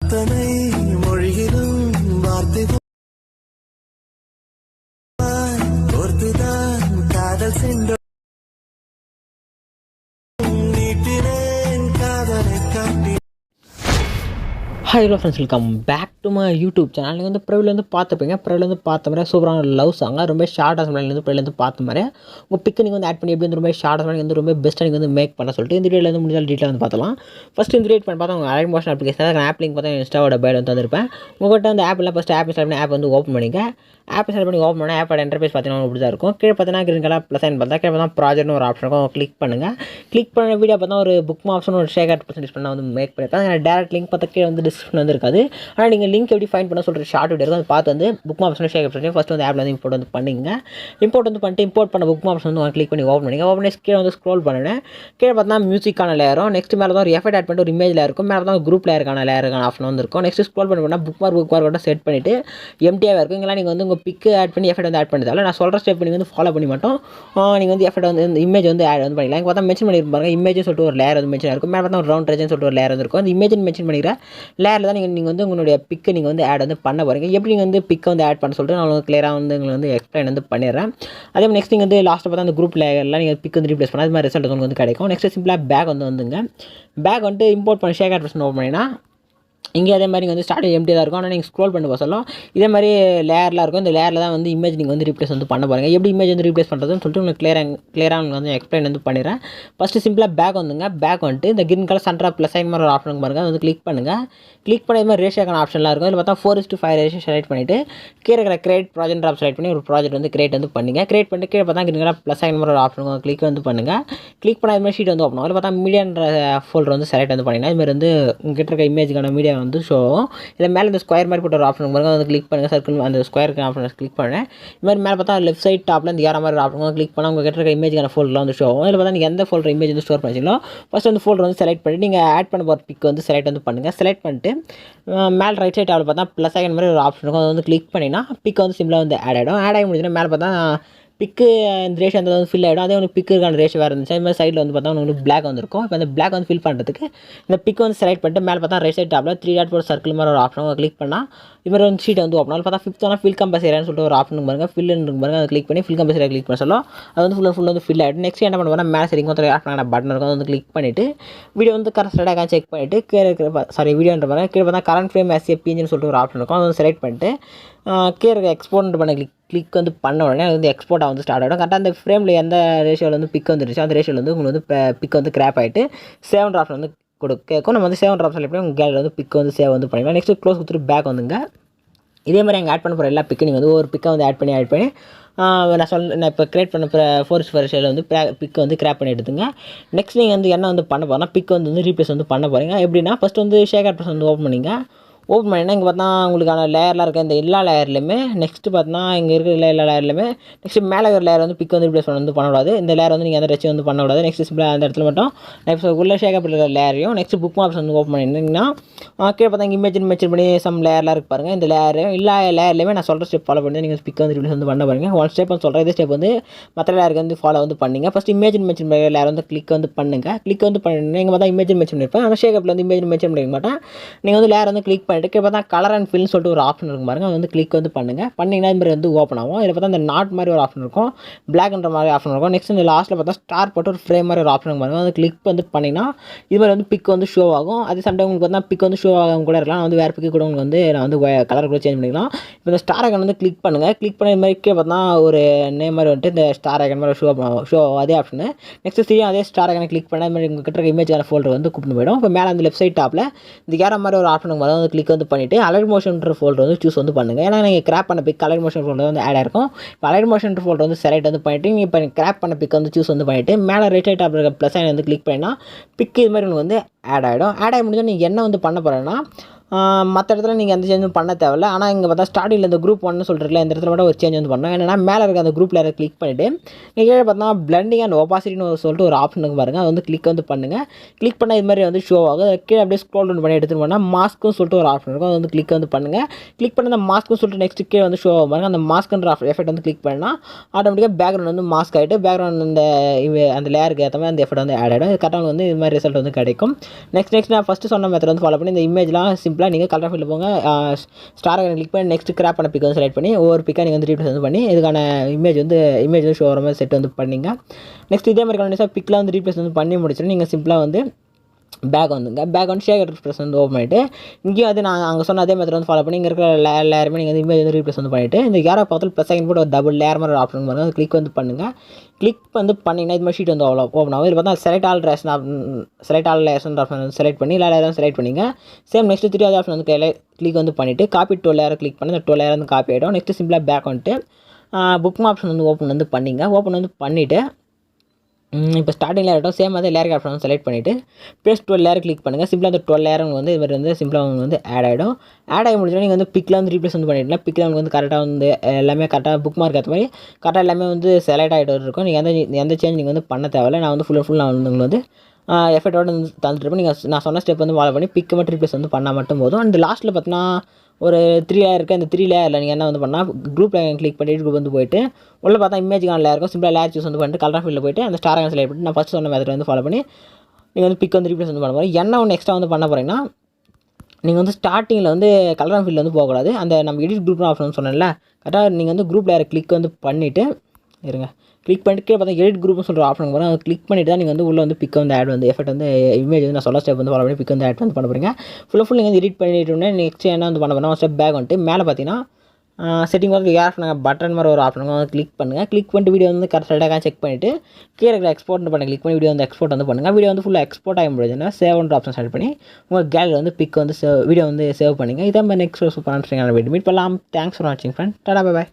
அத்தனை மொழியிலும் வார்த்தை ஒருத்துதான் காதல் சென்றோம் நீட்டினேன் காதலை காட்டி hi hello friends welcome back to my YouTube channel நீங்கள் வந்து ப்ரைவிலேருந்து வந்து பார்த்துப்பீங்க ப்ரைவிலேருந்து வந்து பார்த்த மாதிரி சூப்பரான லவ் சாங்க ரொம்ப ஷார்ட்டாக சமையல் ப்ரைவிலேருந்து பார்த்த மாதிரி உங்கள் பிக்கு நீங்கள் வந்து ஆட் பண்ணி எப்படி வந்து ரொம்ப ஷார்ட்டாக சமையல் வந்து ரொம்ப பெஸ்ட்டாக நீங்கள் வந்து மேக் பண்ண சொல்லிட்டு இந்த வீடியோவில் வந்து முடிஞ்சால் டீட்டெயில் வந்து பார்த்தலாம் ஃபஸ்ட் இந்த ரேட் பண்ணி பார்த்தா உங்கள் Alight Motion application app link பார்த்தா இன்ஸ்டாவோட பைல் வந்து வந்திருப்பேன் உங்கள்கிட்ட அந்த ஆப்லாம் ஃபஸ்ட் ஆப் இன்ஸ்டால் ஆப் வந்து ஓப்பன் பண்ணிங்க ஆப் செலக்ட் பண்ணி ஓப்பன் பண்ணால் ஆப்போட இன்டர்ஃபேஸ் பார்த்தீங்கன்னா இப்படி தான் இருக்கும். கீழே பார்த்தீங்கன்னா கிரீன் கலர் ப்ளஸ் அண்ட் பார்த்தா கீழே பார்த்தா ப்ராஜெக்ட்னு ஒரு ஆப்ஷன் இருக்கும். கிளிக் பண்ணுங்கள் கிளிக் பண்ண வீடியோ பார்த்தா ஒரு புக் ஆப்ஷன் ஒரு ஷேர் பர்சன்டேஜ் பண்ணால் வந்து மேக் பண்ணியிருப்பேன் டேரக்ட் லிங்க் பார்த்தா கீழே வந்து டிஸ்கிரிப்ஷன் வந்து இருக்காது. ஆனால் நீங்கள் லிங்க் எப்படி ஃபைன் பண்ண சொல்கிற ஷார்ட் வீடியோ இருக்கும். அதை பார்த்து வந்து புக் ஆப்ஷன் ஷேர் பண்ணி ஃபஸ்ட் வந்து ஆப்பில் வந்து இம்போர்ட் வந்து பண்ணிங்க. இம்போர்ட் வந்து பண்ணிட்டு இம்போர்ட் பண்ண புக் ஆப்ஷன் வந்து கிளிக் பண்ணி ஓப்பன் பண்ணிங்க. ஓப்பன் பண்ணி கீழே வந்து ஸ்க்ரோல் பண்ணுறேன் கீழே பார்த்தா மியூசிக்கான லேயரும் நெக்ஸ்ட் மேலே தான் ஒரு எஃபெக்ட் ஆட் பண்ணிட்டு ஒரு இமேஜில் இருக்கும். மேலே தான் குரூப் லேயருக்கான லேயருக்கான ஆப்ஷன் வந்து இருக்கும். நெக்ஸ்ட் ஸ்க்ரோல் பண்ணி பண்ணால் bookmark bookmark set பண்ணிவிட்டு எம்டிஆவாக இருக்கும். இங்கெல்லாம் நீங்கள் வந்து உங்கள் பிக்கு ஆட் பண்ணி எஃபெக்ட் வந்து ஆட் பண்ணதால நான் சொல்கிற ஸ்டெப் நீங்கள் வந்து ஃபாலோ பண்ணி மட்டும் நீங்கள் வந்து எஃபெக்ட் வந்து இந்த இமேஜ் வந்து ஆட் வந்து பண்ணிக்கலாம். இங்கே பார்த்தா மென்ஷன் பண்ணியிருப்பாங்க இமேஜ் சொல்லிட்டு ஒரு லேயர் வந்து மென்ஷன் இருக்கும். மேலே பார்த்தா ஒரு ரவுண்ட் ரேஜன் சொல்லிட்டு ஒரு லேயர் வந்து இருக்கும். அந்த இமேஜ் மென்ஷன் பண்ணிக்கிற லேயரில் தான் நீங்கள் நீங்கள் வந்து உங்களுடைய பிக்கை நீங்கள் வந்து ஆட் வந்து பண்ண போகிறீங்க எப்படி நீங்கள் வந்து பிக்கை வந்து ஆட் பண்ண சொல்லிட்டு நான் உங்களுக்கு கிளியராக வந்து உங்களுக்கு வந்து எக்ஸ்பிளைன் வந்து பண்ணிடுறேன். அதே மாதிரி நெக்ஸ்ட் நீங்கள் வந்து லாஸ்ட்டு பார்த்தா அந்த குரூப் லேயர்லாம் நீங்கள் பிக் வந்து ரீப்ளேஸ் பண்ணால் அது மாதிரி ரிசல்ட் உங்களுக்கு வந்து கிடைக்கும் நெக்ஸ்ட் சிம்பிளாக பேக் வந்து வந்துங்க. பேக் வந்துட்டு இம்போர்ட் பண்ணி ஷேக் ஆட் ஓப்பன் பண்ணினா இங்கே அதே மாதிரி வந்து ஸ்டார்டிங் எம்டி தான் இருக்கும். ஆனால் நீங்கள் ஸ்க்ரோல் பண்ணி போக இதே மாதிரி லேயர்லாம் இருக்கும். இந்த லேயரில் தான் வந்து இமேஜ் நீங்கள் வந்து ரீப்ளேஸ் வந்து பண்ண பாருங்கள் எப்படி இமேஜ் வந்து ரீப்ளேஸ் பண்ணுறதுன்னு சொல்லிட்டு உங்களுக்கு கிளியராக கிளியராக உங்களுக்கு வந்து எக்ஸ்பிளைன் வந்து பண்ணிடுறேன். ஃபஸ்ட்டு சிம்பிளாக பேக் வந்துங்க. பேக் வந்துட்டு இந்த green colour centre plus sign மாதிரி ஒரு ஆப்ஷன் பாருங்கள் அது வந்து கிளிக் பண்ணுங்கள் கிளிக் பண்ண இது மாதிரி ரேஷியோக்கான ஆப்ஷன்லாம் இருக்கும். இதில் பார்த்தா four is to five ratio select பண்ணிவிட்டு கீழே இருக்கிற கிரியேட் ப்ராஜெக்ட் ட்ராப் செலக்ட் பண்ணி ஒரு ப்ராஜெக்ட் வந்து கிரியேட் வந்து பண்ணுங்க. கிரியேட் பண்ணிட்டு கீழே பார்த்தா கிரீன் கலர் ப்ளஸ் சைன் மாதிரி ஒரு ஆப்ஷன் கிளிக் வந்து பண்ணுங்கள் கிளிக் பண்ண மாதிரி ஷீட் வந்து ஓப்பன் ஆகும். பார்த்தா மீடியான்ற ஃபோல்டர் வந்து செலக்ட் வந்து பண்ணிங்கன்னா இதுமாதிரி வந்து உங்ககிட்ட இருக்க இமேஜுக்கான மீடியா வந்து ஷோ இதில் மேலே இந்த ஸ்கொயர் மாதிரி போட்ட ஒரு ஆப்ஷன் பாருங்க வந்து கிளிக் பண்ணுங்கள் சர்க்கிள் அந்த ஸ்கொயருக்கு ஆப்ஷன் கிளிக் பண்ணேன். இது மாதிரி மேலே பார்த்தா லெஃப்ட் சைட் டாப்பில் இந்த ஏற மாதிரி ஆப்ஷன் கிளிக் பண்ணால் உங்கள் கிட்ட இருக்க இமேஜ்க்கான ஃபோல்டர்லாம் வந்து ஷோ இதில் பார்த்தா நீங்கள் எந்த ஃபோல்டர் இமேஜ் வந்து ஸ்டோர் பண்ணிச்சிங்களோ ஃபஸ்ட் வந்து ஃபோல்டர் வந்து செலக்ட் பண்ணி நீங்கள் ஆட் பண்ண போகிற பிக் வந்து செலக்ட் வந்து பண்ணுங்கள் செலக்ட் பண்ணிட்டு மேலே ரைட் சைட் டாப்பில் பார்த்தா ப்ளஸ் செகண்ட் மாதிரி ஒரு ஆப்ஷன் இருக்கும். அதை வந்து கிளிக் பண்ணினா பிக் வந்து சிம்பிளாக வந்து ஆட் ஆகிடும் ஆட் ஆகி முடிஞ்சுன்னா மேலே பார்த்தா பிக்கு இந்த ரேஷன் அந்த வந்து ஃபில் ஆகிடும் அதே ஒன்று பிக்குக்கான ரேஷன் வேறு இருந்துச்சு. அது மாதிரி சைடில் வந்து பார்த்தா உங்களுக்கு பிளாக் வந்துருக்கும். இப்போ அந்த பிளாக் வந்து ஃபில் பண்ணுறதுக்கு இந்த பிக் வந்து செலக்ட் பண்ணிட்டு மேலே பார்த்தா ரைட் சைட் டாப்பில் த்ரீ டாட் ஃபோர் சர்க்கிள் மாதிரி ஒரு ஆப்ஷன் கிளிக் பண்ணால் இவர் வந்து ஷீட் வந்து ஓப்பன் ஆகும் பார்த்தா ஃபிஃப்த் ஆனால் ஃபில் கம்பல்சரியான்னு சொல்லிட்டு ஒரு ஆப்ஷன் பாருங்கள் ஃபில் பாருங்கள் பாருங்க. அதை கிளிக் பண்ணி ஃபில் கம்பஸ் கிளிக் பண்ண சொல்லும். அது வந்து ஃபுல்லாக ஃபுல்லாக வந்து ஃபில் ஆகிடும் நெக்ஸ்ட் என்ன பண்ண மேலே சரிங்க ஒரு ஆப்ஷனான பட்டன் இருக்கும். அதை வந்து கிளிக் பண்ணிவிட்டு வீடியோ வந்து கரெக்டாக செக் பண்ணிவிட்டு கீழே இருக்கிற சாரி வீடியோன்ற பாருங்கள் கீழே பார்த்தா கரண்ட் ஃப்ரேம் எஸ்ஏபின்னு சொல்லிட்டு ஒரு ஆப்ஷன் இருக்கும். அதை வந்து செலக்ட் பண்ணிட்டு கீழே இருக்க எக்ஸ்போர்ட் பண்ண கிளிக் கிளிக் வந்து பண்ண உடனே அது வந்து எக்ஸ்போர்ட்டாக வந்து ஸ்டார்ட் ஆகிடும் கரெக்டாக அந்த ஃப்ரேமில் எந்த ரேஷியோவில் வந்து பிக் வந்துருச்சு அந்த ரேஷியோவில் வந்து உங்களுக்கு வந்து பிக் வந்து கிராப் ஆகிட்டு சேவன் ட்ராப்ஸ் வந்து கொடுக்கும் நம்ம வந்து செவன் ட்ராப்ஸ் எப்படி உங்கள் கேலரி வந்து பிக் வந்து சேவ் வந்து பண்ணிக்கலாம். நெக்ஸ்ட் க்ளோஸ் கொடுத்துட்டு பேக் வந்துங்க. இதே மாதிரி அங்கே ஆட் பண்ண போகிற எல்லா பிக்கு நீங்கள் வந்து ஒரு பிக்கை வந்து ஆட் பண்ணி ஆட் பண்ணி நான் சொல் நான் இப்போ கிரியேட் பண்ண போகிற ஃபோர்ஸ் ஃபர்ஸ்டில் வந்து பிக் வந்து கிராப் பண்ணி எடுத்துங்க. நெக்ஸ்ட் நீங்கள் வந்து என்ன வந்து பண்ண போகிறோம்னா பிக் வந்து வந்து ரீப்ளேஸ் வந்து பண்ண போகிறீங்க எப்படின்னா ஃபஸ்ட் வந்து ஷேக் ஆட் வந்து ஓப்பன் பண்ணிங்க. ஓப்பன் பண்ணினா இங்கே பார்த்தா உங்களுக்கான லேயர்லாம் இருக்க. இந்த எல்லா லேயர்லையுமே நெக்ஸ்ட்டு பார்த்தா இங்கே இருக்கிற எல்லா லேயர்லையுமே நெக்ஸ்ட் மேலே இருக்கிற லேயர் வந்து பிக் வந்து ரிப்ளேஸ் வந்து பண்ணக்கூடாது. இந்த லேயர் வந்து நீங்கள் அந்த டச் வந்து பண்ணக்கூடாது. நெக்ஸ்ட் சிம்பிளாக அந்த இடத்துல மட்டும் நெக்ஸ்ட் உள்ள ஷேக்கப் இருக்கிற லேயரையும் நெக்ஸ்ட் புக் மாப்ஸ் வந்து ஓப்பன் பண்ணியிருந்தீங்கன்னா கீழே பார்த்தா இங்கே இமேஜின் மெச்சர் பண்ணி சம் லேயர்லாம் இருக்கு பாருங்கள் இந்த லேயர் எல்லா லேயர்லையுமே நான் சொல்கிற ஸ்டெப் ஃபாலோ பண்ணி நீங்கள் பிக் வந்து ரிப்ளேஸ் வந்து பண்ண பாருங்க. ஒன் ஸ்டெப் வந்து சொல்கிறேன் இதே ஸ்டெப் வந்து மற்ற லேயருக்கு வந்து ஃபாலோ வந்து பண்ணிங்க. ஃபஸ்ட் இமேஜின் மெச்சர் பண்ணி லேயர் வந்து கிளிக் வந்து பண்ணுங்க. கிளிக் வந்து பண்ணி நீங்கள் பார்த்தா இமேஜ் மெச்சர் பண்ணியிருப்பேன் ஆனால் ஷேக்கப்பில் வந்து இமேஜின் மெச்சர் பண்ணிக்க மாட்டேன். நீங்கள் வந்து லேயர் வந்து கிளிக் பண்ணி கீழே பார்த்தா கலர் அண்ட் ஃபில்னு சொல்லிட்டு ஒரு ஆப்ஷன் இருக்கும் பாருங்கள் அது வந்து கிளிக் வந்து பண்ணுங்கள் பண்ணிங்கன்னா இது மாதிரி வந்து ஓப்பன் ஆகும். இதில் பார்த்தா இந்த நாட் மாதிரி ஒரு ஆப்ஷன் இருக்கும். பிளாக்ன்ற மாதிரி ஆப்ஷன் இருக்கும். நெக்ஸ்ட் இந்த லாஸ்ட்டில் பார்த்தா ஸ்டார் போட்டு ஒரு ஃப்ரேம் மாதிரி ஒரு ஆப்ஷன் இருக்கும் பாருங்கள் அது கிளிக் வந்து பண்ணிங்கன்னா இது மாதிரி வந்து பிக் வந்து ஷோ ஆகும். அது சம்டைம் உங்களுக்கு பார்த்தா பிக் வந்து ஷோ ஆகும் கூட இருக்கலாம். நான் வந்து வேறு பிக்கு கூட உங்களுக்கு வந்து நான் வந்து கலர் கூட சேஞ்ச் பண்ணிக்கலாம். இப்போ இந்த ஸ்டார் ஐக்கன் வந்து கிளிக் பண்ணுங்கள் கிளிக் பண்ண மாதிரி கீழே பார்த்தா ஒரு நேம் மாதிரி வந்துட்டு இந்த ஸ்டார் ஐக்கன் மாதிரி ஷோ ஷோ அதே ஆப்ஷனு நெக்ஸ்ட் திரும்பி அதே ஸ்டார் ஐக்கனை கிளிக் பண்ண மாதிரி உங்கள் கிட்ட இருக்க இமேஜான ஃபோல்டர் வந்து கூப்பிட்டு போயிடும். இப்போ மேலே அந்த லெஃப்ட் சைட் டாப்பில் இந்த கேர மாதிரி ஒரு ஆப்ஷன் வரும் வந்து கிளிக் வந்து பண்ணிவிட்டு அலர்ட் மோஷன்ற ஃபோல்டர் வந்து சூஸ் வந்து பண்ணுங்கள் ஏன்னா நீங்கள் கிராப் பண்ண பிக் அலர்ட் மோஷன் ஃபோல்டர் வந்து ஆட் ஆயிருக்கும். இப்போ அலர்ட் மோஷன் ஃபோல்டர் வந்து செலக்ட் வந்து பண்ணிவிட்டு நீங்கள் இப்போ கிராப் பண்ண பிக் வந்து சூஸ் வந்து பண்ணிவிட்டு மேலே ரைட் சைட் டாப்பில் இருக்க ப்ளஸ் வந்து கிளிக் பண்ணினா பிக் இது மாதிரி உங்களுக்கு வந்து ஆட் ஆகிடும் ஆட் ஆகி முடிஞ்சால் நீங்கள் என்ன வந்து பண்ண போகிறேன்னா மற்ற இடத்துல நீங்கள் எந்த சேஞ்சும் பண்ண தேவையில்ல. ஆனால் இங்கே பார்த்தா ஸ்டார்டிங்கில் இந்த குரூப் ஒன்று சொல்கிறீங்களா இந்த இடத்துல மட்டும் ஒரு சேஞ்ச் வந்து பண்ணோம் என்னென்னா மேலே இருக்க அந்த குரூப்பில் இருக்க கிளிக் பண்ணிவிட்டு நீங்கள் கீழே பார்த்தா பிளண்டிங் அண்ட் ஒபாசிட்டின்னு சொல்லிட்டு ஒரு ஆப்ஷன் இருக்கு பாருங்கள் அது வந்து கிளிக் வந்து பண்ணுங்கள் கிளிக் பண்ணால் இது மாதிரி வந்து ஷோ ஆகும். அது கீழே அப்படியே ஸ்க்ரோல் டவுன் பண்ணி எடுத்துகிட்டு போனால் மாஸ்க்கும் சொல்லிட்டு ஒரு ஆப்ஷன் இருக்கும். அது வந்து கிளிக் வந்து பண்ணுங்கள் கிளிக் பண்ண அந்த மாஸ்க்கும் சொல்லிட்டு நெக்ஸ்ட் கீழே வந்து ஷோ ஆகும் பாருங்கள் அந்த மாஸ்க்குன்ற எஃபெக்ட் வந்து கிளிக் பண்ணால் ஆட்டோமேட்டிக்காக பேக்ரவுண்ட் வந்து மாஸ்க் ஆகிட்டு பேக்ரவுண்ட் அந்த அந்த லேயருக்கு ஏற்ற மாதிரி அந்த எஃபெக்ட் வந்து ஆட் ஆகிடும் கரெக்டாக வந்து இது மாதிரி ரிசல்ட் வந்து கிடைக்கும். நெக்ஸ்ட் நெக்ஸ்ட் நான் ஃபஸ்ட்டு சொன்ன மெத்தட் வந்து ஃபாலோ பண்ணி இந்த இமேஜ்லாம் சிம்பிளாக நீங்கள் கலர் ஃபீல்டு போங்க. ஸ்டார் கிளிக் பண்ணி நெக்ஸ்ட் கிராப் பண்ண பிக் வந்து செலக்ட் பண்ணி ஒவ்வொரு பிக்காக நீங்கள் வந்து ரீப்ளேஸ் வந்து பண்ணி இதுக்கான இமேஜ் வந்து இமேஜ் வந்து ஷோ வர மாதிரி செட் வந்து பண்ணிங்க. நெக்ஸ்ட் இதே மாதிரி கண்டிப்பாக பிக்கில் வந்து ரீப்ளேஸ் வந்து பண்ணி முடிச்சுட்டு நீங்கள் சிம்பிளாக வந்து பேக் வந்துங்க பேக் வந்து ஷேகர் ரிப்ளேஸ் வந்து ஓப்பன் பண்ணிவிட்டு இங்கேயும் அது நான் அங்கே சொன்ன அதே மாதிரி வந்து ஃபாலோ பண்ணி இங்கே இருக்கிற லே லேயருமே நீங்கள் வந்து இமேஜ் வந்து ரீப்ளேஸ் வந்து பண்ணிவிட்டு இந்த யாரோ பார்த்தாலும் ப்ளஸ் செகண்ட் போட்டு ஒரு டபுள் லேயர் மாதிரி ஆப்ஷன் பாருங்கள் கிளிக் வந்து பண்ணுங்கள் கிளிக் வந்து பண்ணிங்கன்னா இது மாதிரி ஷீட் வந்து அவ்வளோ ஓப்பன் ஆகும். இது பார்த்தா select all ration select all liaison option வந்து செலக்ட் பண்ணி இல்லை லேயர் செலக்ட் பண்ணிங்க. சேம் நெக்ஸ்ட் த்ரீ ஆப்ஷன் வந்து கிளிக் வந்து பண்ணிவிட்டு காப்பி டூ லேயர் கிளிக் பண்ணி அந்த டூ லேயர் வந்து காப்பி ஆகிடும். நெக்ஸ்ட் சிம்பிளாக பேக் வந்துட்டு புக் ஆப்ஷன் வந்து ஓப்பன் வந்து பண்ணிங்க. ஓப்பன் வந்து பண்ணிவிட்டு இப்போ ஸ்டார்டிங் இருக்கட்டும் சேம் அதே லேயர் ஆப்ஷன் வந்து செலக்ட் பண்ணிவிட்டு ப்ளஸ் டுவெல் லேயர் கிளிக் பண்ணுங்கள் சிம்பிளாக அந்த டுவெல் லேயர் வந்து இது மாதிரி வந்து சிம்பிளாக உங்களுக்கு வந்து ஆட் ஆகிடும் ஆட் ஆகி முடிச்சோன்னா நீங்கள் வந்து பிக்கில் வந்து ரீப்ளேஸ் வந்து பண்ணிட்டீங்கன்னா பிக்கில் உங்களுக்கு வந்து கரெக்டாக வந்து எல்லாமே கரெக்டாக புக் மார்க் ஏற்ற மாதிரி கரெக்டாக எல்லாமே வந்து செலக்ட் ஆகிட்டு இருக்கும் நீங்கள் எந்த எந்த சேஞ்ச் நீங்கள் வந்து பண்ண தேவையில்லை. நான் வந்து ஃபுல் அண்ட் ஃபுல் நான் வந்து உங்களுக்கு வந்து எஃபெக்டோட வந்து தந்துட்டு நீங்கள் நான் சொன்ன ஸ்டெப் வந்து ஃபாலோ பண்ணி பிக்கு மட்டும் ரீப்ளேஸ் வந்து பண்ணால் மட்டும் போதும். அண்ட் லாஸ்ட்டில் பார்த்தீங்கன்னா ஒரு த்ரீ லேயர் இருக்குது அந்த த்ரீ லேயரில் நீங்கள் என்ன வந்து பண்ணால் குரூப் கிளிக் பண்ணிட்டு குரூப் வந்து போயிட்டு உள்ளே பார்த்தா இமேஜ்க்கான லேயர் இருக்கும். சிம்பிளாக லேயர் சூஸ் வந்து பண்ணிட்டு கலர் ஃபீல்டில் போயிட்டு அந்த ஸ்டார் செலக்ட் பண்ணிட்டு நான் ஃபஸ்ட் சொன்ன மெத்தட் வந்து ஃபாலோ பண்ணி நீங்கள் வந்து பிக் வந்து ரீப்ளேஸ் வந்து பண்ண போகிறோம் என்ன ஒன்று எக்ஸ்ட்ரா வந்து பண்ண போகிறீங்கன்னா நீங்கள் வந்து ஸ்டார்டிங்கில் வந்து கலர் ஃபீல்டில் வந்து போகக்கூடாது. அந்த நம்ம எடிட் குரூப் ஆப்ஷன் சொன்னேன்ல கரெக்டாக நீங்கள் வந்து குரூப் லேயர் கிளிக் வந்து பண்ணிவிட்டு இருங்க. கிளிக் பண்ணிட்டு பார்த்தா எடிட் குரூப்னு சொல்கிற ஆப்ஷன் வரும். அதை கிளிக் பண்ணிட்டு தான் நீங்கள் வந்து உள்ளே வந்து பிக் வந்து ஆட் வந்து எஃபெக்ட் வந்து இமேஜ் வந்து நான் சொல்ல ஸ்டெப் வந்து ஃபாலோ பண்ணி பிக் வந்து ஆட் வந்து பண்ண போகிறீங்க ஃபுல்லாக ஃபுல் நீங்கள் வந்து எடிட் பண்ணிட்டு நெக்ஸ்ட் என்ன வந்து பண்ண போனால் ஸ்டெப் பேக் வந்துட்டு மேலே பார்த்தீங்கன்னா செட்டிங் வந்து ஏர் நாங்கள் பட்டன் மாதிரி ஒரு ஆப்ஷன் வந்து கிளிக் பண்ணுங்கள் கிளிக் பண்ணிட்டு வீடியோ வந்து கரெக்டாக செக் பண்ணிவிட்டு கீழே இருக்கிற எக்ஸ்போர்ட் பண்ணி கிளிக் பண்ணி வீடியோ வந்து எக்ஸ்போர்ட் வந்து பண்ணுங்கள் வீடியோ வந்து ஃபுல்லாக எக்ஸ்போர்ட் ஆகி முடியுதுன்னா சேவ்ன்ற ஆப்ஷன் செலக்ட் பண்ணி உங்கள் கேலரி வந்து பிக் வந்து சேவ் வீடியோ வந்து சேவ் பண்ணுங்கள் இதான் நெக்ஸ்ட் சூப்பரான வீடியோ மீட் பண்ணலாம். தேங்க்ஸ் ஃபார் வாட்சிங் ஃப்ரெண்ட் டாடா பை பாய்